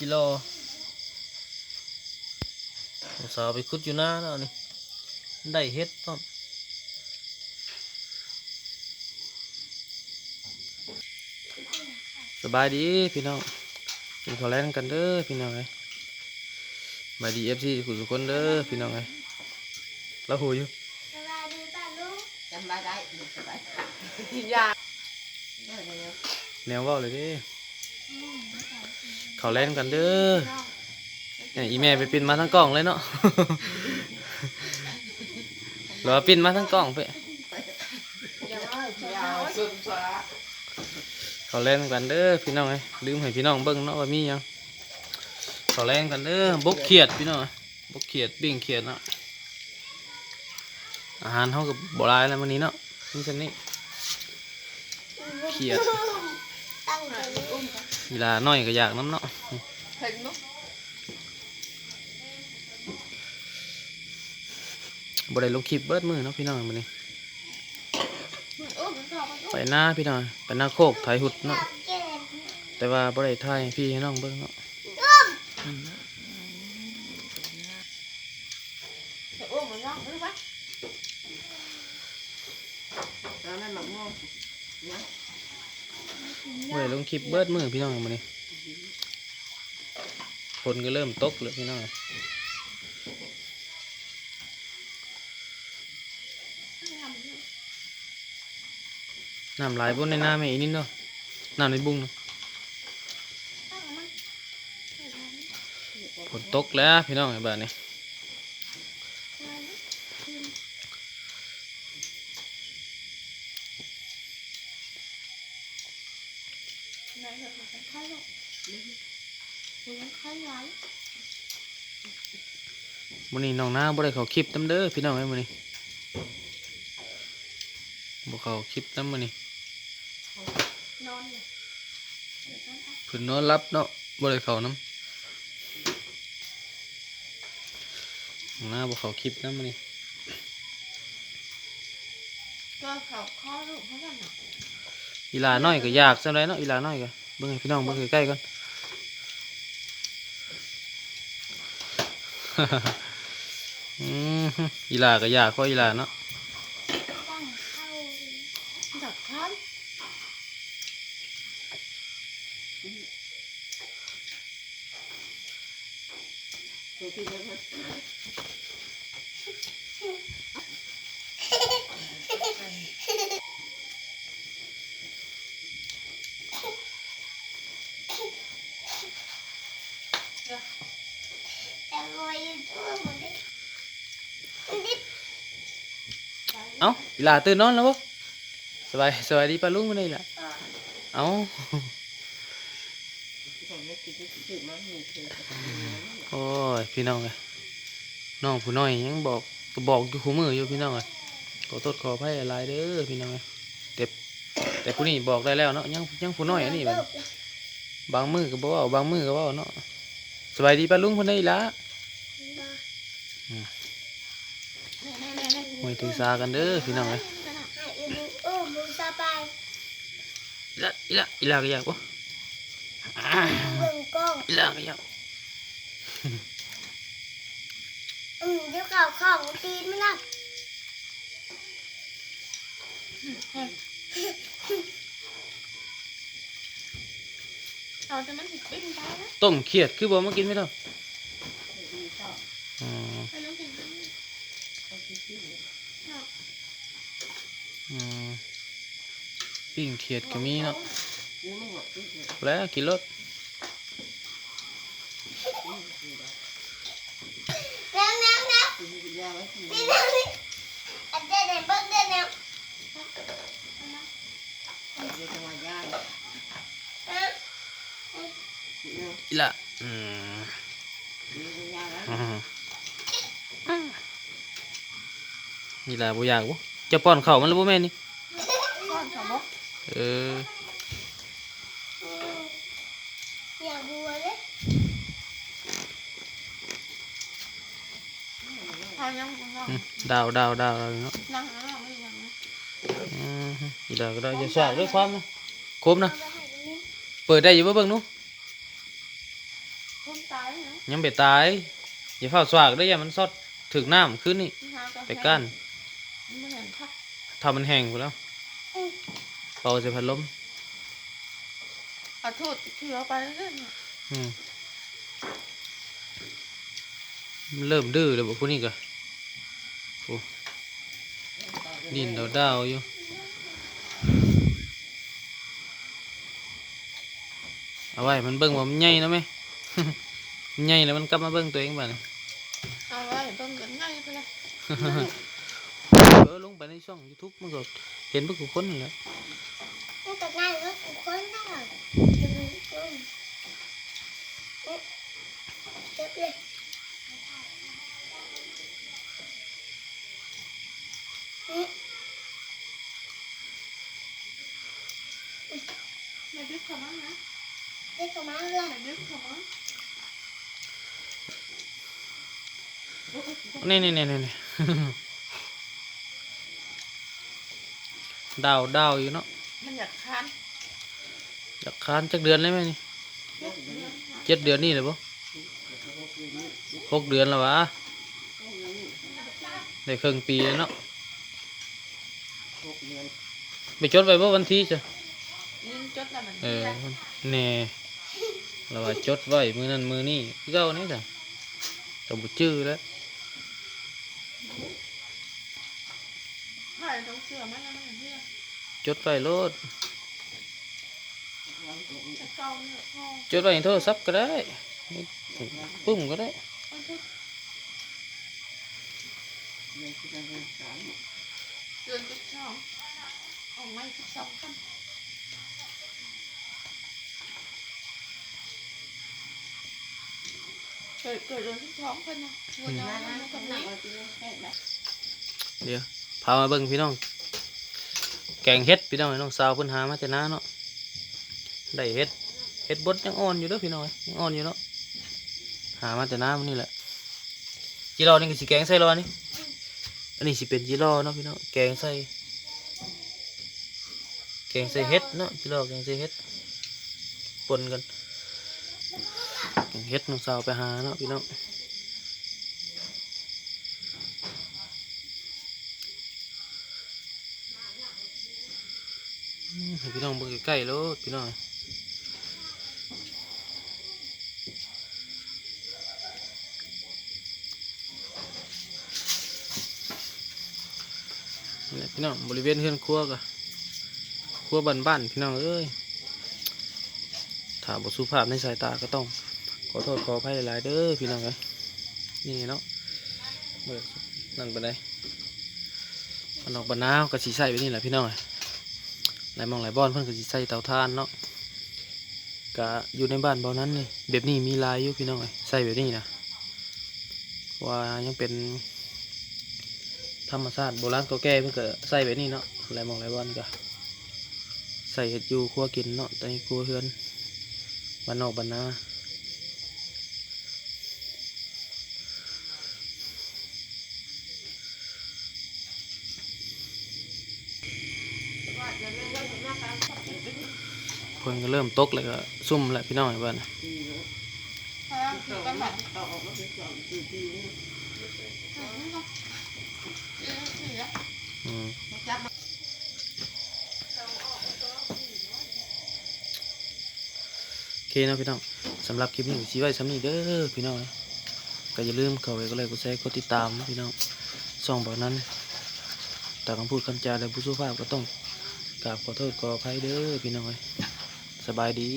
กิโลสาวไปคุดอยู่หน้าแล้วนี่ ได้เฮ็ดพร้อมสบายดีพี่น้องกินข้าวแลงกันเด้อพี่น้องไงสบายดีเอฟซีคุณทุกคนเด้อพี่น้องไงแล้วหูอยู่สบายดีป่ะลุงจำได้ได้สบายยาเดี๋ยวเดี๋ยวแนวเว่าเลย เขาวแลงกันเด้อเนี่ยอีแม่ไปปิ้นมาทั้งกล่องเลยเนาะหรือว่าปิ้นมาทั้งกล่องไปเดี๋ยวเขาเล่นกันเด้อพี่น้องไอ้ลืมให้พี่น้องเบิ่งเนาะว่ามียังเขาเล่นกันเด้อบกเขียดพี่น้องบกเขียดปิ้งเขียดเนาะอาหารเขากับบ่หลายแล้ววันนี้เนาะนี่จังนี้เขียดตั้งใจอุ้มเวลาน้อยก็อยากน้ำเนาะเห็นมั้ยบ่ได้ลงคลิปเบิดมือเนาะพี่น้องมื้อนี้อุ้มสองอุ้มไปหน้าพี่น้องไปหน้าโคกไถหุดเนาะเจ็บแต่ว่าบ่ได้ถ่ายให้พี่ให้น้องเบิ่งเนาะจะอ้วกมันร้องรู้ปะแล้วนั่น หมักม่วงบ่ได้ลงคลิปเบิดมือพี่น้องมื้อนี้ฝนก็เริ่มตกแล้วพี่น้องน้ำไหลายบนในน้ำไม่อีนิดเนาะน้ำในบุ้งฝนตกแล้วพี่น้องไอ้บ้านนี้เหรอมันค่อยลง มันค่อยย้อยวันนี้น้องน้าบ่ได้เขาคลิปน้ำเด้อพี่น้องไอ้มื้อนี้บ่เขาคลิปน้ำมื้อนี้นอนเลยเพิ่นนอนรับเนาะบ่ได้เขาน้ำน้องน้าบ่เขาคลิปน้ำมื้อนี้ก็เขาข้อลูกเขากันเนาะอีหลาน้อยก็อยากจังไดเนาะอีหลาน้อยก็เบิ่งให้พี่น้องเบิ่งใกล้ๆก่อน อีลาก็ยากข้ออีลาเนาะ ตั้งเข้า ดักข้าม ตัวที่เล็กมัน แต่รอยตัวมันดิมันดิ เอ้าอีหลาตื่นนอนแล้วบ่สบายสบายดีป้าลุงมื้อนี้ล่ะเอ้าผมไม่กินที่สุดมากเลยคือโอ้ยพี่น้องเอ้ยน้องผู้น้อยยังบอกก็บอกอยู่คู่มืออยู่พี่น้องเอ้ยขอโทษขออภัยหลายเด้อพี่น้องเอ้ยแต่แต่ผู้นี้บอกได้แล้วเนาะยังยังผู้น้อยอันนี้บัดนี้บางมือก็บ่เว้าบางมือก็เว้าเนาะสบายดีป้าลุงคนนี้ล่ะ หวยถือซากันเด้อพี่น้องเอ้ยให้อีบูเออบูสบายอีละอีละอีละก็อยากบ่เบิ่งกล้องอีละก็อยากอืมเดี๋ยวเก่าของตีนไม่ล่ะต้มเขียดคือบ่มากินไม่ต้องอ๋อ ไม่ต้องกิน อืม ปิ้งเขียดก็มีเนาะแล้วกินรสแนวแนวแนวคือยาไว้ที่นี่แนวนี่อันเดนเดนเบิ้งเดนแนวเดี๋ยวจะมายาฮะเนี่ยอีละอืมเดี๋ยวยาแล้วอืมอีละบ่อยากบ่จะป้อนเข้ามันแล้วบ่แม่นนี่ เอออืมอย่าบัวเลยพอยังกูร้องอืมดาวดาวดาวดาวเนาะนั่งแล้วไม่ยังนะอืมอีละก็ได้จะสากด้วยความนะครบนะเอาไปให้อันนี้เปิดได้อยู่บ่เบิ่งหนูตายเนาะยังไปตายอย่าเฝ้าสวากได้ออย่ามันสดถึกน้ำขึ้นนี่หากับไปก้านมันเห็นพักทำมันแห้งไปแล้ว เป่าใส่พัดลมขอโทษที่เราไปเรื่อยๆเนี่ยอืมมันเริ่มดื้อเลยบอกพวกนี้ก็โอ้ดินดาวดาวๆอยู่เอาไว้มันเบิ่งว่ามันใหญ่นะไหม มันใหญ่แล้วมันกลับมาเบิ่งตัวเองบ้านะเอาไว้เบิ่งกันง่ายไปเลยเออลงไปในช่อง YouTube มันก็เห็นพวกกูคนนั่นแหละ มันก็ง่ายว่ากูคนได้ เจ็บเลยไม่ดึกเขามั้งนะเด็กก็มาเลยไม่ดึกเขามั้งนี่นี่นี่นี่ดาวดาวอยู่เนาะมันอยากคานอยากคานจักเดือนเลยไหมนี่เจ็บเดือนเจ็ดเดือนนี่เลยปะ หกเดือนแล้ววะได้ครึ่งปีแล้วเนาะไปจดไว้บ่วันที่จ้ะยืนจดแล้วมันเออแน่เราว่าจดไว้มือนั้นมือนี่คือเก่านี่จ้ะแต่บุจื้อแล้วไม่ต้องเสือมันแล้วมันเสือจดไว้โลดจะเก่าเนี่ยพ่อจดไว้ในโทรศัพท์ก็ได้นี่ปุ้มก็ได้ เอาเถอะเดือนสิบสองออกไม่สิบสองคันเกิดเกิดเดือนสิบสองคันนะเงินเอาเงินกับไหนเดี๋ยวพามาเบิ่งพี่น้อง แกงเฮ็ดพี่น้องให้น้องสาวเพิ่นหามาแต่น้าเนาะได้เฮ็ดเฮ็ดบดยังอ่อนอยู่เด้อพี่น้องยังอ่อนอยู่เนาะ หามาแต่น้ามันนี่แหละจีรอนี่ก็สิแกงใส่รอนี่อันนี้สิเป็นจีรอเนาะพี่น้องแกงใส่แกงใส่เฮ็ดเนาะจีรอแกงใส่เฮ็ดปนกันแกงเฮ็ดน้องสาวไปหาเนาะพี่น้องพี่น้องเบิ่งใกล้ๆแล้วพี่น้อง นี่พี่น้องบริเวณเฮือนครัวก็ครัวบ้านๆพี่น้องเอ้ยถ้าบสุภาพในสายตาก็ต้อง ขอโทษขออภัยหลายๆเด้อพี่น้องเอ้ยนี่เนาะนั่นไปได้มันออกบานนาวก็สีใส่ไปนี่แหละพี่น้องเอ้ยหลายมองหลายบ้อนเพิ่นก็สิใส่เตาถ่านเนาะกะอยู่ในบ้านเบานั้นนี่แบบนี้มีลายอยู่พี่น้องเอ้ยใส่แบบนี้นะว่ายังเป็น ธรรมชาติโบราณก่าแก่เพิ่นก็ใส่แบบนี้เนาะหลายมองหลายบ้านก็ใส่เห็ดอยู่ครัวกินเนาะแต่ครัวเฮือนบ้านนอกบ้านนาเพิ่นก็เริ่มตกแล้วก็ซุ่มแล้วพี่น้องไอ้บ้านน่ะ โอเคนะพี่น้องสำหรับคลิปนี้ก็สิไว้สำนี้เด้อพี่น้องก็อย่าลืมเข้าไปก็เลยกดแชร์กดติดตามนะพี่น้องส่องแบบนั้นแต่คำพูดคำจาและผู้สุภาพก็ต้องกราบขอโทษขออภัยเด้อพี่น้องเอ้ยสบายดี